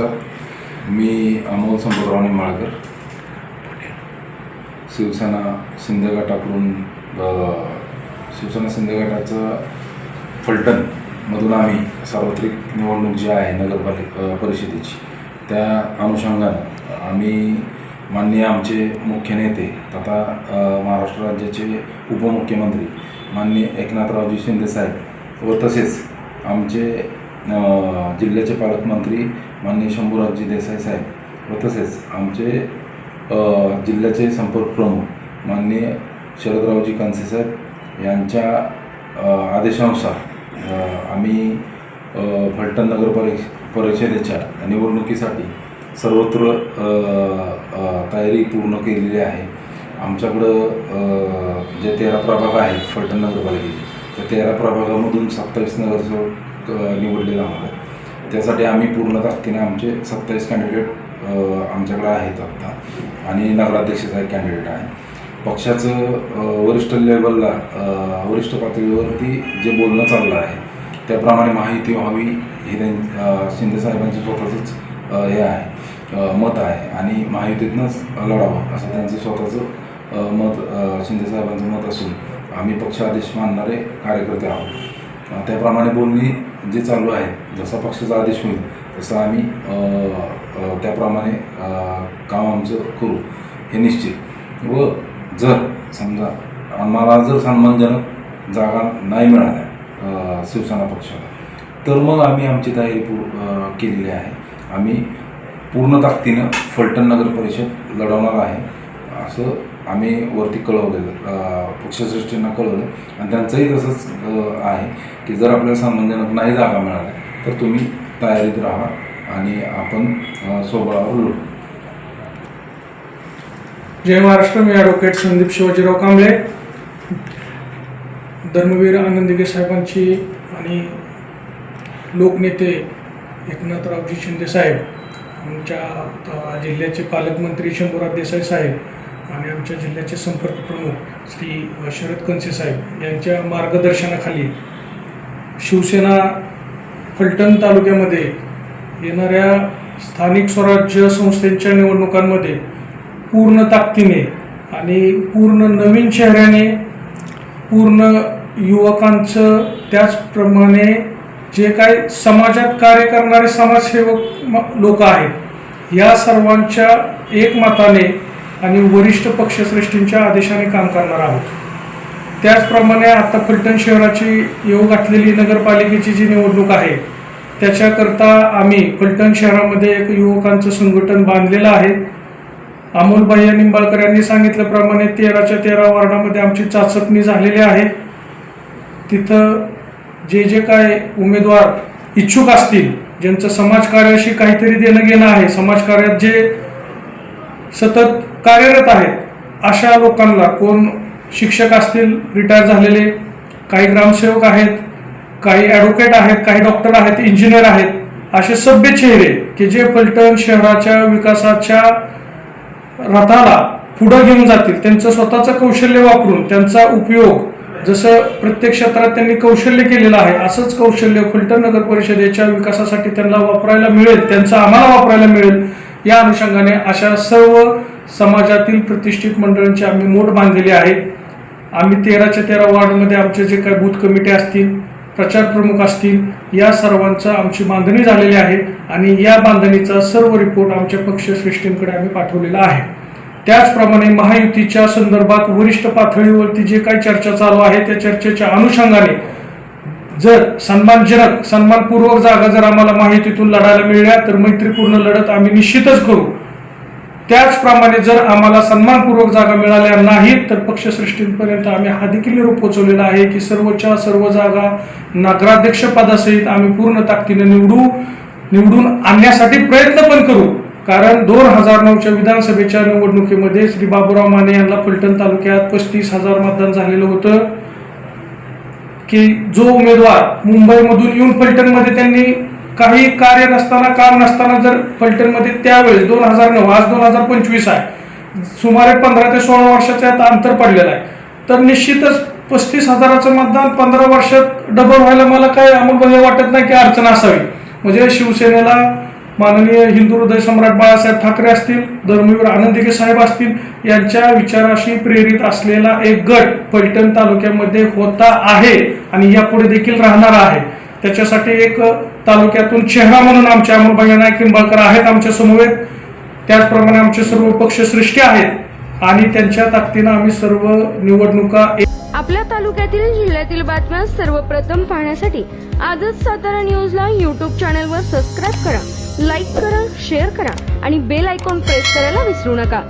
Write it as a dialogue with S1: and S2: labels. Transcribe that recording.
S1: नमस्कार. मी अमोल संपतराव निंबाळकर शिवसेना शिंदे गटाकडून शिवसेना शिंदे गटाचं फलटणमधून आम्ही सार्वत्रिक निवडणूक जी आहे नगरपालिका परिषदेची त्या अनुषंगानं आम्ही माननीय आमचे मुख्य नेते तथा महाराष्ट्र राज्याचे उपमुख्यमंत्री माननीय एकनाथरावजी शिंदेसाहेब व तसेच आमचे जिल्ह्याचे पालकमंत्री माननीय शंभूराजजी देसाई साहेब. व तसेच आमचे जिल्ह्याचे संपर्क प्रमुख माननीय शरदरावजी कांसे साहेब यांच्या आदेशानुसार आम्ही फलटण नगर परि परिषदेच्या निवडणुकीसाठी सर्वत्र तयारी पूर्ण केलेली आहे. आमच्याकडं जे तेरा प्रभाग आहेत फलटण नगरपालिकेचे त्या तेरा प्रभागामधून सत्तावीस नगरसेवक निवडले जाणार आहेत. त्यासाठी आम्ही पूर्ण ताकदीने आमचे सत्तावीस कॅन्डिडेट आमच्याकडे आहेत आत्ता आणि नगराध्यक्षाचा एक कॅन्डिडेट आहे पक्षाचं वरिष्ठ लेवलला वरिष्ठ पातळीवरती जे बोलणं चाललं आहे त्याप्रमाणे माहिती व्हावी हे त्यां अ, शिंदेसाहेबांचं स्वतःचंच हे आहे मत आहे. आणि महायुतीतनंच लढावं असं त्यांचं स्वतःचं मत शिंदे शिंदेसाहेबांचं मत असून आम्ही पक्षादेश मानणारे कार्यकर्ते आहोत. त्याप्रमाणे बोलणी जे चालू आहे जसा पक्षाचा आदेश होईल तसं आम्ही त्याप्रमाणे काम आमचं करू हे निश्चित. व जर समजा आम्हाला जर सन्मानजनक जागा नाही मिळाल्या शिवसेना पक्षाला तर मग आम्ही आमची तयारी पूर केलेली आहे. आम्ही पूर्ण ताकदीनं फलटण नगर परिषद लढवणार आहे असं आम्ही वरती कळवलेलं पक्षश्रेष्ठींना कळवलं. आणि त्यांचंही तसंच आहे की जर आपल्याला सन्मानजनक नाही जागा मिळाल्या तर तुम्ही तयारीत राहा आणि आपण स्वबळावर लढू.
S2: जय महाराष्ट्र. मी ॲडव्होकेट संदीप शिवाजीराव कांबळे. धर्मवीर आनंदगे साहेबांची आणि लोकनेते एकनाथरावजी शिंदे साहेब आमच्या जिल्ह्याचे पालकमंत्री शंभूराज देसाई साहेब आणि आमच्या जिल्ह्याचे संपर्क प्रमुख श्री शरद कनसे साहेब यांच्या मार्गदर्शनाखाली शिवसेना फलटण तालुक्यामध्ये येणाऱ्या स्थानिक स्वराज्य संस्थेच्या निवडणुकांमध्ये पूर्ण ताकदीने आणि पूर्ण नवीन चेहऱ्याने पूर्ण युवकांचं त्याचप्रमाणे जे काही समाजात कार्य करणारे समाजसेवक लोक आहेत या सर्वांच्या एकमताने आणि वरिष्ठ पक्षश्रेष्ठींच्या आदेशाने काम करणार आहोत. त्याचप्रमाणे आता फलटण शहराची येऊ घातलेली नगरपालिकेची जी निवडणूक आहे त्याच्याकरता आम्ही फलटण शहरामध्ये एक युवकांचं संघटन बांधलेलं आहे. अमोलबाई निंबाळकर यांनी सांगितल्याप्रमाणे तेराच्या तेरा वार्डामध्ये आमची चाचपणी झालेली आहे. तिथं जे जे काय उमेदवार इच्छुक असतील ज्यांचं समाजकार्याशी काहीतरी देणं घेणं आहे समाजकार्यात जे सतत कार्यरत आहेत. अशा लोकांना कोण शिक्षक असतील रिटायर झालेले काही ग्रामसेवक आहेत काही ॲडव्होकेट आहेत काही डॉक्टर आहेत इंजिनियर आहेत असे सभ्य चेहरे की जे फलटण शहराच्या विकासाच्या रथाला पुढं घेऊन जातील त्यांचं स्वतःचं कौशल्य वापरून त्यांचा उपयोग जसं प्रत्येक क्षेत्रात त्यांनी कौशल्य केलेलं आहे असंच कौशल्य फलटण नगर परिषदेच्या विकासासाठी त्यांना वापरायला मिळेल त्यांचं आम्हाला वापरायला मिळेल या अनुषंगाने अशा सर्व समाजातील प्रतिष्ठित मंडळांची आम्ही मोठ बांधलेली आहे. आम्ही तेराच्या तेरा वार्डमध्ये आमचे जे काही बूथ कमिटी असतील प्रचार प्रमुख असतील या सर्वांचा आमची बांधणी झालेली आहे आणि या बांधणीचा सर्व रिपोर्ट आमच्या पक्षश्रेष्ठींकडे आम्ही पाठवलेला आहे. त्याचप्रमाणे महायुतीच्या संदर्भात वरिष्ठ पातळीवरती जे काही चर्चा चालू आहे त्या चर्चेच्या अनुषंगाने जर सन्मानजनक सन्मानपूर्वक जागा जर आम्हाला माहितीतून लढायला मिळल्या तर मैत्रीपूर्ण लढत आम्ही निश्चितच करू. त्याचप्रमाणे जर आम्हाला सन्मानपूर्वक जागा मिळाल्या नाहीत तर पक्षश्रेष्ठींपर्यंत आम्ही हा देखील निरोप पोहोचवलेला आहे की सर्वच्या सर्व जागा नगराध्यक्षपदासहित आम्ही पूर्ण ताकदीने निवडू निवडून आणण्यासाठी प्रयत्न पण करू. कारण दोन हजार नऊच्या विधानसभेच्या निवडणुकीमध्ये श्री बाबूराव माने यांना फलटण तालुक्यात पस्तीस हजार मतदान झालेलं होतं की जो उमेदवार मुंबईमधून येऊन फलटणमध्ये त्यांनी काही कार्य नसताना काम नसताना जर फलटणमध्ये त्यावेळेस दोन हजार नऊ आज दोन हजार पंचवीस आहे सुमारे पंधरा ते सोळा वर्षाचं यात अंतर पडलेलं आहे. तर निश्चितच पस्तीस हजाराचं मतदान पंधरा वर्षात डबल व्हायला मला काय अमोल वाटत नाही की अडचण असावी. म्हणजे शिवसेनेला माननीय हिंदू हृदय सम्राट बाळासाहेब ठाकरे असतील धर्मवीर आनंदिके साहेब असतील यांच्या विचाराशी प्रेरित असलेला एक गट फलटण तालुक्यामध्ये होता आहे आणि यापुढे देखील राहणार आहे. त्याच्यासाठी एक तालुक्यातून चेहरा म्हणून आमच्या अमोलभाई नाईक निंबाळकर आहेत आमच्या समवेत. त्याचप्रमाणे आमचे सर्व पक्षश्रेष्ठी आहेत आणि त्यांच्या ताकदीनं आम्ही सर्व निवडणुका
S3: आपल्या तालुक्यातील जिल्ह्यातील बातम्या सर्वप्रथम पाहण्यासाठी आजच सातारा न्यूजला यूट्यूब चॅनलवर सबस्क्राईब करा लाईक करा शेअर करा आणि बेल आयकॉन प्रेस करायला विसरू नका.